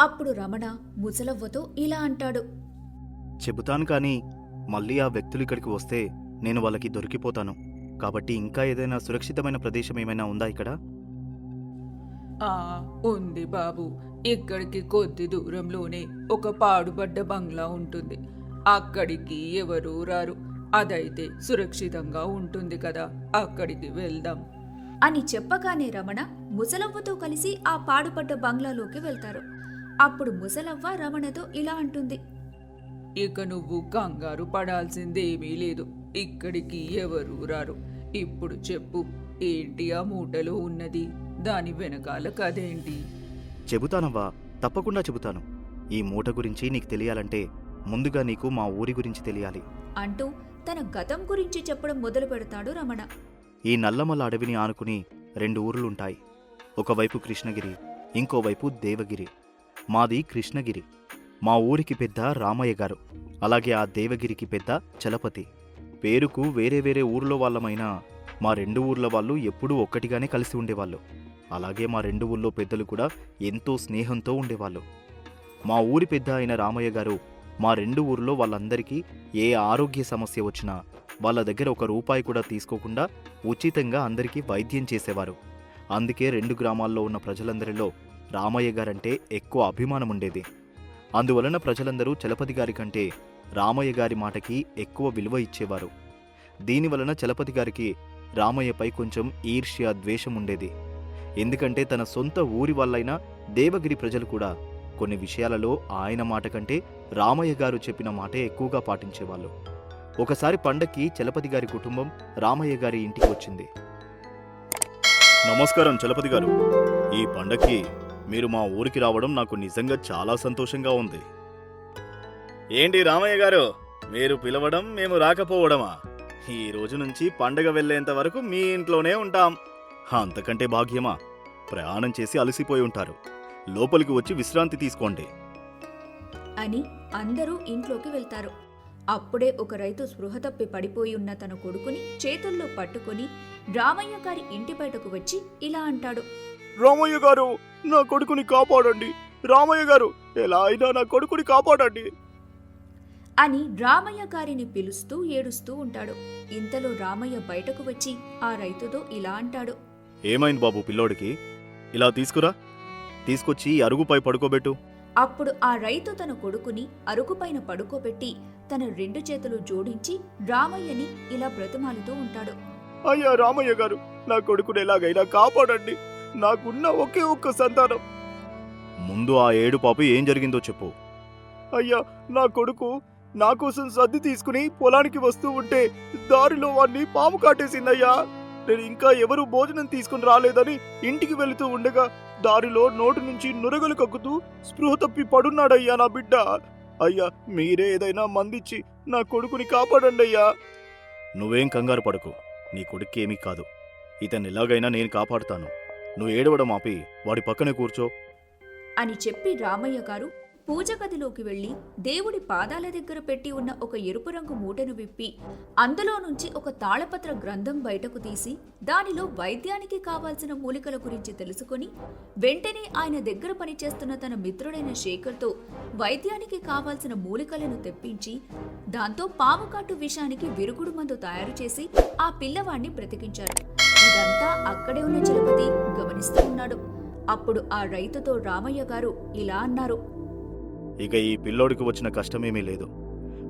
అప్పుడు రమణ ముసలవ్వతో ఇలా అంటాడు. చెబుతాను కానీ మళ్ళీ ఆ వ్యక్తులు ఇక్కడికి వస్తే నేను వాళ్ళకి దొరికిపోతాను. కాబట్టి ఇంకా ఏదైనా సురక్షితమైన ప్రదేశం ఏమైనా ఉందా ఇక్కడ? ఆ ఉంది బాబు. ఇక్కడికి కొద్ది దూరంలోనే ఒక పాడుబడ్డ బంగ్లా ఉంటుంది. అక్కడికి ఎవరు రారు. అదైతే సురక్షితంగా ఉంటుంది కదా. అక్కడికి వెళ్దాం. అని చెప్పగానే రమణ ముసలవ్వతో కలిసి ఆ పాడుపడ్డ బంగ్లాలోకి వెళ్తారు. అప్పుడు ముసలవ్వ రమణతో ఇలా అంటుంది. ఇక నువ్వు కంగారు పడాల్సిందేమీ లేదు. ఇక్కడికి ఎవరు రారు? ఇప్పుడు చెప్పు ఏంటి ఆ మూటలో ఉన్నది? దాని వెనకాల కదేంటి చెబుతానవ్వా తప్పకుండా చెబుతాను. ఈ మూట గురించి నీకు తెలియాలంటే ముందుగా నీకు మా ఊరి గురించి తెలియాలి. అంటూ తన గతం గురించి చెప్పడం మొదలు పెడతాడు రమణ. ఈ నల్లమల అడవిని ఆనుకుని రెండు ఊర్లుంటాయి. ఒకవైపు కృష్ణగిరి ఇంకోవైపు దేవగిరి. మాది కృష్ణగిరి. మా ఊరికి పెద్ద రామయ్య గారు. అలాగే ఆ దేవగిరికి పెద్ద చలపతి. పేరుకు వేరే వేరే ఊర్లో వాళ్ళమైనా మా రెండు ఊర్ల వాళ్ళు ఎప్పుడూ ఒక్కటిగానే కలిసి ఉండేవాళ్ళు. అలాగే మా రెండు ఊర్లో పెద్దలు కూడా ఎంతో స్నేహంతో ఉండేవాళ్ళు. మా ఊరి పెద్ద అయిన రామయ్య గారు మా రెండు ఊర్లో వాళ్ళందరికీ ఏ ఆరోగ్య సమస్య వచ్చినా వాళ్ళ దగ్గర ఒక రూపాయి కూడా తీసుకోకుండా ఉచితంగా అందరికీ వైద్యం చేసేవారు. అందుకే రెండు గ్రామాల్లో ఉన్న ప్రజలందరిలో రామయ్య గారంటే ఎక్కువ అభిమానం ఉండేది అందువలన ప్రజలందరూ చలపతి గారి కంటే రామయ్య గారి మాటకి ఎక్కువ విలువ ఇచ్చేవారు. దీనివలన చలపతి గారికి రామయ్యపై కొంచెం ఈర్ష్య ద్వేషం ఉండేది ఎందుకంటే తన సొంత ఊరి వాళ్ళైన దేవగిరి ప్రజలు కూడా కొన్ని విషయాలలో ఆయన మాట కంటే రామయ్య గారు చెప్పిన మాటే ఎక్కువగా పాటించేవాళ్ళు. ఒకసారి పండక్కి చలపతి గారి కుటుంబం రామయ్య గారి ఇంటికి వచ్చింది. నమస్కారం చలపతి గారు. ఈ పండక్కి మీరు మా ఊరికి రావడం నాకు నిజంగా చాలా సంతోషంగా ఉంది. ఏంటి రామయ్య గారు? మీరు పిలవడం మేము రాకపోవడమా? ఈ రోజు నుంచి పండగ వెళ్ళేంత వరకు మీ ఇంట్లోనే ఉంటాం. అంతకంటే భాగ్యమా? ప్రయాణం చేసి అలసిపోయి ఉంటారు. లోపలికి వచ్చి విశ్రాంతి తీసుకోండి. అని అందరూ ఇంట్లోకి వెళ్తారు. అప్పుడే ఒక రైతు స్పృహ తప్పి పడిపోయి ఉన్న తన కొడుకుని చేతుల్లో పట్టుకొని రామయ్య గారి ఇంటి బయటకు వచ్చి ఇలా అంటాడు. రామయ్య గారు నా కొడుకుని కాపాడండి. రామయ్య గారు ఎలా అయినా నా కొడుకుని కాపాడండి. అని రామయ్య గారిని పిలుస్తూ ఏడుస్తూ ఉంటాడు. ఇంతలో రామయ్య బయటకు వచ్చి ఆ రైతుతో ఇలా అంటాడు. ఏమైంది బాబు పిల్లోడికి? ఇలా తీసుకురా. తీసుకొచ్చి అరుగుపై పడుకోబెట్టు. అప్పుడు ఆ రైతు తన కొడుకుని అరుగుపైన పడుకోబెట్టి తన రెండు చేతులు జోడించి రామయ్యని ఇలా బ్రతిమాలుతూ ఉంటాడు. అయ్యా రామయ్య గారు నా కొడుకుని ఎలాగైనా కాపాడండి. నాకున్న ఒకే ఒక్క సంతానం. ముందు ఆ ఏడు పాప ఏం జరిగిందో చెప్పు. అయ్యా నా కొడుకు నా కోసం సర్ది తీసుకుని పొలానికి వస్తూ ఉంటే దారిలో వాణ్ణి పాము కాటేసిందయ్యా. నేను ఇంకా ఎవరు భోజనం తీసుకుని రాలేదని ఇంటికి వెళుతూ ఉండగా దారిలో నోటి నుంచి నురగలు కక్కుతూ స్పృహ తప్పి పడున్నాడయ్యా నా బిడ్డ. అయ్యా మీరే ఏదైనా మందిచ్చి నా కొడుకుని కాపాడండి అయ్యా నువ్వేం కంగారు పడకు నీ కొడుక్కి ఏమీ కాదు. ఇతన్ని ఎలాగైనా నేను కాపాడుతాను. నువ్వు ఏడవడం ఆపి వాడి పక్కనే కూర్చో. అని చెప్పి రామయ్య గారు పూజ గదిలోకి వెళ్ళి దేవుడి పాదాల దగ్గర పెట్టి ఉన్న ఒక ఎరుపు రంగు మూటను విప్పి అందులో నుంచి ఒక తాళపత్ర గ్రంథం బయటకు తీసి దానిలో వైద్యానికి కావాల్సిన మూలికల గురించి తెలుసుకొని వెంటనే ఆయన దగ్గర పనిచేస్తున్న తన మిత్రుడైన శేఖర్తో వైద్యానికి కావాల్సిన మూలికలను తెప్పించి దాంతో పాముకాటు విషానికి విరుగుడు మందు తయారు చేసి ఆ పిల్లవాణ్ణి బ్రతికించారు. ఇదంతా అక్కడే ఉన్న చలపతి గమనిస్తూ ఉన్నాడు. అప్పుడు ఆ రైతుతో రామయ్య గారు ఇలా అన్నారు. ఇక ఈ పిల్లోడికి వచ్చిన కష్టమేమీ లేదు.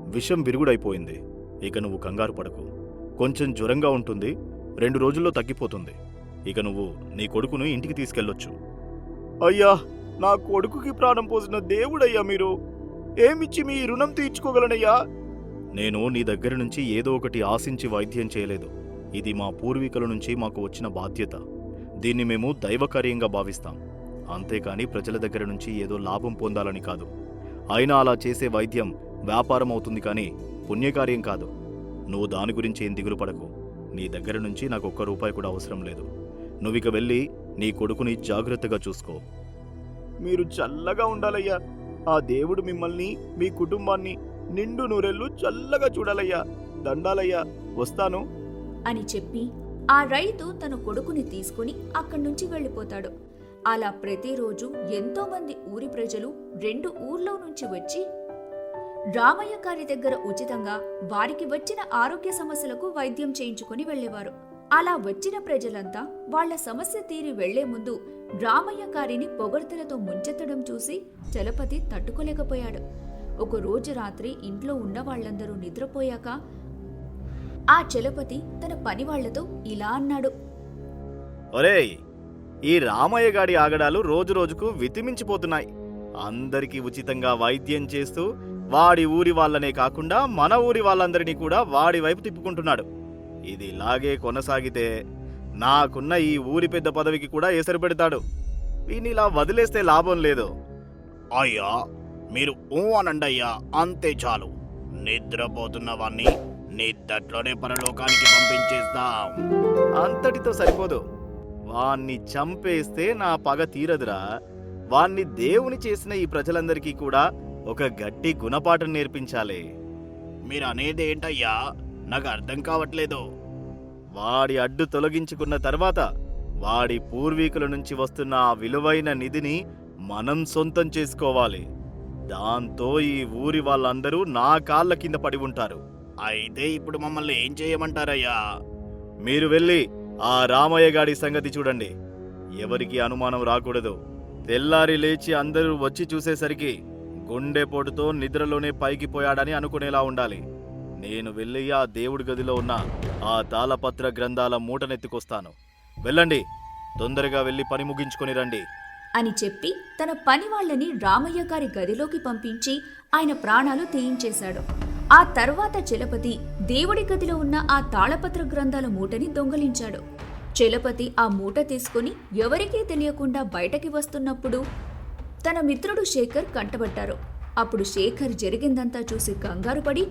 విషం విరుగుడైపోయింది. ఇక నువ్వు కంగారు పడకు. కొంచెం జ్వరంగా ఉంటుంది. రెండు రోజుల్లో తగ్గిపోతుంది. ఇక నువ్వు నీ కొడుకును ఇంటికి తీసుకెళ్ళొచ్చు. అయ్యా నా కొడుకుకి ప్రాణం పోసిన దేవుడయ్యా మీరు. ఏమిచ్చి మీ రుణం తీర్చుకోగలనయ్యా? నేను నీ దగ్గర నుంచి ఏదో ఒకటి ఆశించి వైద్యం చేయలేదు. ఇది మా పూర్వీకుల నుంచి మాకు వచ్చిన బాధ్యత. దీన్ని మేము దైవకార్యంగా భావిస్తాం. అంతేకాని ప్రజల దగ్గర నుంచి ఏదో లాభం పొందాలని కాదు. అయినా అలా చేసే వైద్యం వ్యాపారం అవుతుంది కానీ పుణ్యకార్యం కాదు. నువ్వు దాని గురించి ఏం దిగులు పడకు. నీ దగ్గర నుంచి నాకు ఒక్క రూపాయి కూడా అవసరం లేదు. నువ్విక వెళ్ళి నీ కొడుకుని జాగ్రత్తగా చూసుకో. మీరు చల్లగా ఉండాలయ్యా. ఆ దేవుడు మిమ్మల్ని మీ కుటుంబాన్ని నిండు నూరెళ్ళు చల్లగా చూడాలయ్యా. దండాలయ్యా. వస్తాను. అని చెప్పి ఆ రైతు తన కొడుకుని తీసుకుని అక్కడి నుంచి వెళ్ళిపోతాడు. అలా ప్రతిరోజు ఎంతోమంది ఊరి ప్రజలు రెండు ఊర్లో నుంచి వచ్చి రామయ్య గారి దగ్గర ఉచితంగా వారికి వచ్చిన ఆరోగ్య సమస్యలకు వైద్యం చేయించుకుని వెళ్ళేవారు. అలా వచ్చిన ప్రజలంతా వాళ్ళ సమస్య తీరి వెళ్ళే ముందు రామయ్య గారిని పొగడ్తలతో ముంచెత్తడం చూసి చలపతి తట్టుకోలేకపోయాడు. ఒక రోజు రాత్రి ఇంట్లో ఉన్న వాళ్ళందరూ నిద్రపోయాక ఆ చలపతి తన పని వాళ్ళతో ఇలా అన్నాడు. ఒరేయ్ ఈ రామయ్య గాడి ఆగడాలు రోజు రోజుకు వితిమించిపోతున్నాయి. అందరికీ ఉచితంగా వైద్యం చేస్తూ వాడి ఊరి వాళ్ళనే కాకుండా మన ఊరి వాళ్ళందరినీ కూడా వాడి వైపు తిప్పుకుంటున్నాడు. ఇది ఇలాగే కొనసాగితే నాకున్న ఈ ఊరి పెద్ద పదవికి కూడా ఎసరు పెడతాడు. వీని ఇలా వదిలేస్తే లాభం లేదు. అయ్యా మీరు ఊ అనండి అయ్యా అంతే చాలు. నిద్రపోతున్న వాణ్ణి నిద్దట్లోనే పరలోకానికి పంపించేస్తాం అంతటితో సరిపోదు. వాణ్ణి చంపేస్తే నా పగ తీరదురా. వాణ్ణి దేవుని చేసిన ఈ ప్రజలందరికీ కూడా ఒక గట్టి గుణపాఠం నేర్పించాలి. మీరు అనేది ఏంటయ్యా నాకు అర్థం కావట్లేదు. వాడి అడ్డు తొలగించుకున్న తర్వాత వాడి పూర్వీకుల నుంచి వస్తున్న ఆ విలువైన నిధిని మనం సొంతం చేసుకోవాలి. దాంతో ఈ ఊరి వాళ్ళందరూ నా కాళ్ళ కింద పడి ఉంటారు. అయితే ఇప్పుడు మమ్మల్ని ఏం చేయమంటారయ్యా? మీరు వెళ్ళి ఆ రామయ్య గాడి సంగతి చూడండి. ఎవరికి అనుమానం రాకూడదు. తెల్లారి లేచి అందరూ వచ్చి చూసేసరికి గుండెపోటుతో నిద్రలోనే పైకి పోయాడని అనుకునేలా ఉండాలి. నేను వెళ్ళి ఆ దేవుడి గదిలో ఉన్న ఆ తాళపత్ర గ్రంథాల మూటనెత్తుకొస్తాను. వెళ్ళండి. తొందరగా వెళ్ళి పని ముగించుకొని రండి. అని చెప్పి తన పని వాళ్ళని రామయ్య గారి గదిలోకి పంపించి ఆయన ప్రాణాలు తీయించేశాడు ఆ తర్వాత చలపతి దేవుడి గదిలో ఉన్న ఆ తాళపత్ర గ్రంథాల మూటని దొంగలించాడు. చలపతి ఆ మూట తీసుకుని ఎవరికీ తెలియకుండా బయటకి వస్తున్నప్పుడు తన మిత్రుడు శేఖర్ కంటబడ్డారు అప్పుడు శేఖర్ జరిగిందంతా చూసి కంగారు పడి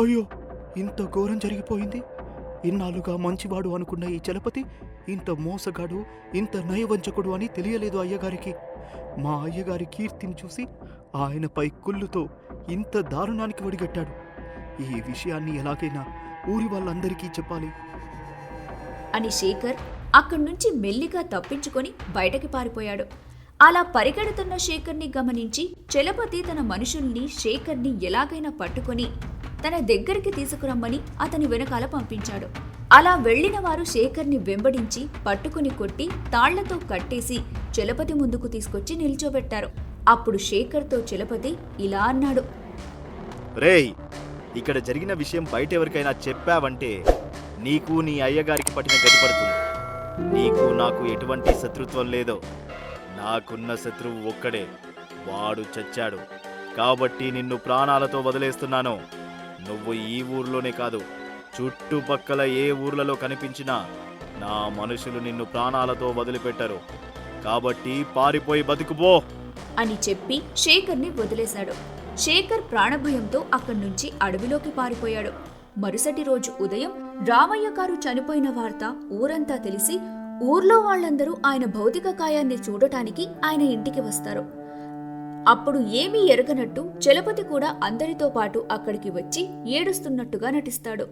అయ్యో ఇంత ఘోరం జరిగిపోయింది. ఇన్నాళ్ళుగా మంచివాడు అనుకున్న ఈ చలపతి ఇంత మోసగాడు ఇంత నయవంచకుడు అని తెలియలేదు అయ్యగారికి. మా అయ్యగారి కీర్తిని చూసి ఆయనపై కుళ్ళుతో ఇంత దారుణానికి ఒడిగట్టాడు. ఈ విషయాన్ని ఎలాగైనా ఊరి వాళ్ళందరికీ చెప్పాలి. అని శేఖర్ అక్కడి నుంచి మెల్లిగా తప్పించుకొని బయటకి పారిపోయాడు. అలా పరిగెడుతున్న శేఖర్ని గమనించి చలపతి తన మనుషుల్ని శేఖర్ని ఎలాగైనా పట్టుకొని తన దగ్గరికి తీసుకురమ్మని అతని వెనకాల పంపించాడు. అలా వెళ్ళిన వారు శేఖర్ని వెంబడించి పట్టుకుని కొట్టి తాళ్ళతో కట్టేసి చలపతి ముందుకు తీసుకొచ్చి నిల్చోబెట్టారు. అప్పుడు శేఖర్తో చలపతి ఇలా అన్నాడు. రేయ్ ఇక్కడ జరిగిన విషయం బయట ఎవరికైనా చెప్పావంటే నీకు నీ అయ్యగారికి పట్టిన గతి పడుతుంది. నీకు నాకు ఎటువంటి శత్రుత్వం లేదో నాకున్న శత్రువు ఒక్కడే. వాడు చచ్చాడు. కాబట్టి నిన్ను ప్రాణాలతో వదిలేస్తున్నాను. నువ్వు ఈ ఊర్లోనే కాదు చుట్టుపక్కల ఏ ఊర్లలో కనిపించినా నా మనుషులు నిన్ను ప్రాణాలతో వదిలిపెట్టరు. కాబట్టి పారిపోయి బతుకుపో అని చెప్పి శేఖర్ని వదిలేశాడు. శేఖర్ ప్రాణభయంతో అక్కడి నుంచి అడవిలోకి పారిపోయాడు. మరుసటి రోజు ఉదయం రామయ్య గారు చనిపోయిన వార్త ఊరంతా తెలిసి ఊర్లో వాళ్ళందరూ ఆయన భౌతిక కాయాన్ని చూడటానికి ఆయన ఇంటికి వస్తారు. అప్పుడు ఏమీ ఎరగనట్టు చలపతి కూడా అందరితో పాటు అక్కడికి వచ్చి ఏడుస్తున్నట్టుగా నటిస్తాడు.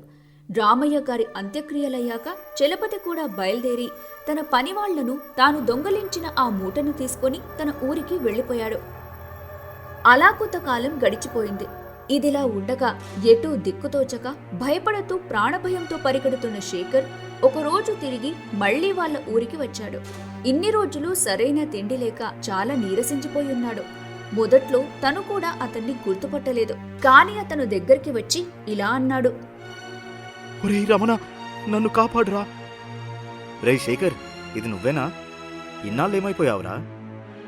రామయ్య గారి అంత్యక్రియలయ్యాక చలపతి కూడా బయలుదేరి తన పనివాళ్ళను తాను దొంగలించిన ఆ మూటను తీసుకొని తన ఊరికి వెళ్ళిపోయాడు. అలా కొంతకాలం గడిచిపోయింది. ఇదిలా ఉండగా ఎటూ దిక్కుతోచక భయపడుతూ ప్రాణభయంతో పరిగెడుతున్న శేఖర్ ఒకరోజు తిరిగి మళ్ళీ వాళ్ళ ఊరికి వచ్చాడు. ఇన్ని రోజులు సరైన తిండి లేక చాలా నీరసించిపోయి ఉన్నాడు మొదట్లో తను కూడా అతన్ని గుర్తుపట్టలేదు. కాని అతను దగ్గరికి వచ్చి ఇలా అన్నాడు. ఒరే రమణ నన్ను కాపాడురా. రే శేఖర్ ఇది నువ్వేనా? ఇన్నాళ్ళు ఏమైపోయావురా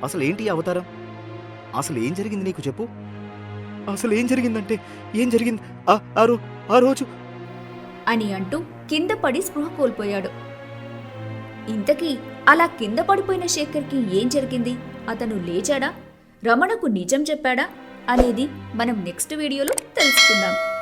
అసలు ఏంటి ఈ అవతారం? అసలు ఏం జరిగింది నీకు చెప్పు. అసలు ఏం జరిగిందంటే ఏం జరిగింది? ఆ ఆ రో ఆ రోజు. అని అంటూ కింద పడి స్పృహ కోల్పోయాడు. ఇంతకీ అలా కింద పడిపోయిన శేఖర్కి ఏం జరిగింది? అతను లేచాడా? రమణకు నిజం చెప్పాడా? అనేది మనం నెక్స్ట్ వీడియోలో తెలుసుకుందాం.